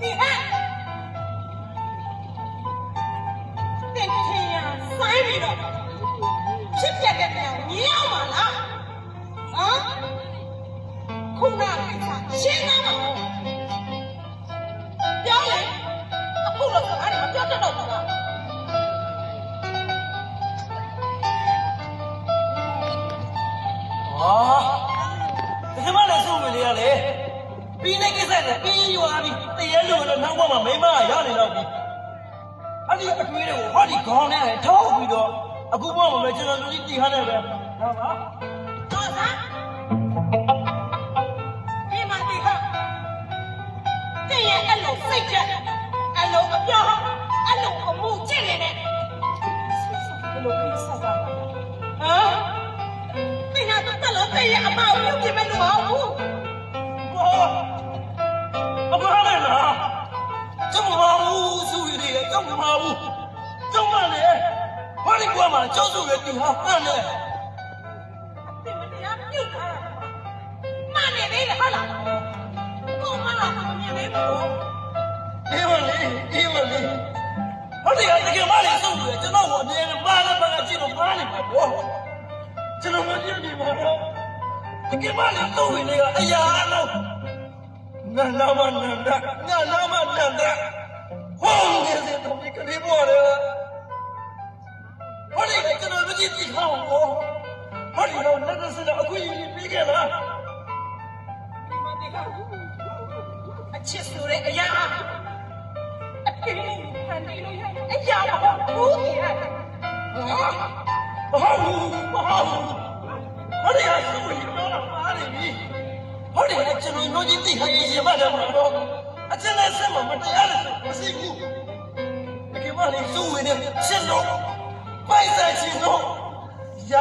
ဒီဟဲ့တင်ထင်ရဆိုင်ပြီးတော့ဖြစ်ပြတဲ့ပြောင်ညင်းအောင်ပါလားဟမ်ခုနကိစ္စရှင်းသားပါဦးပြောလေအခုတော့စကားတွေမပြောတတ်တော့ဘူးလားဟာဒီကမလည်းဆုံးမနေရလေ ပြီးနေကိစ္စနဲ့ပြီးရွာပြီးတရေလို့လည်းနောက်ဘက်မှာမိမရနေတော့ပြီအဲ့ဒီအတွေးတွေကိုဟောဒီခေါင်းနဲ့ထောက်ပြီးတော့အခုဘက်မှာပဲကျွန်တော်တို့ဒီတီဟန်နဲ့ပဲဟုတ်ပါတော်စမ်းဒီမှာဒီဟာတင်ရဲ့အဲ့လိုစိတ်ချက်အဲ့လိုအပြောအဲ့လိုအမှုကျင့်နေတဲ့ဘယ်လိုကိစ္စပါလဲဟမ်တင်ဟာတက်လို့တင်ရဲ့အမကိုပြုတ်ပြမယ်လို့ ကြောက်မဘူးကြောက်မလေဘာလို့ကွာမှာကြောက်စုရဲ့တီဟာဟန်နဲ့တင်မတရားပြုတ်ထားတာမနေသေးတယ်ဟုတ်လားကိုမလာမမြင်သေးဘူးအေးမလေးအေးမလေးဟုတ်တယ်တကယ်မလေးဆုံးတယ်ကျွန်တော်ကအမြဲတမ်းပါလာပါကကြည့်လို့မားနေမှာပေါ့ကျွန်တော်မကြည့်နေမှာတော့တကယ်မလေးဆုံးဝင်နေကအရာအလုံးနန္ဒမနန္ဒညနာမနန္ဒဟောနေစေတော့ဒီ ကလေးပေါ်တယ်ဟောဒီကျွန်တော်မကြည့်သိဟောင်းဘောဟောဒီတော့လက်စစအခုရင်ပြီးခဲ့လားဒီမှာဒီကအချစ်ဆိုတဲ့အရာအကင်းဖန်တီးလို့ရအရာမဟုတ်ဘူးဒီဟာမဟုတ်ဘူးမဟုတ်ဘူးဟောဒီဟာဆိုရင်တော့ပါနေပြီဟောဒီကကျွန်တော်တို့ကြီးသိခိုင်းရင်မတယ်မတော့အကျဉ်းနဲ့ဆက်မမတရားလို့မရှိဘူး တကယ်မလေးစုဝင်နေရှင်းတော့ပိုက်စားချင်းတော့ယာ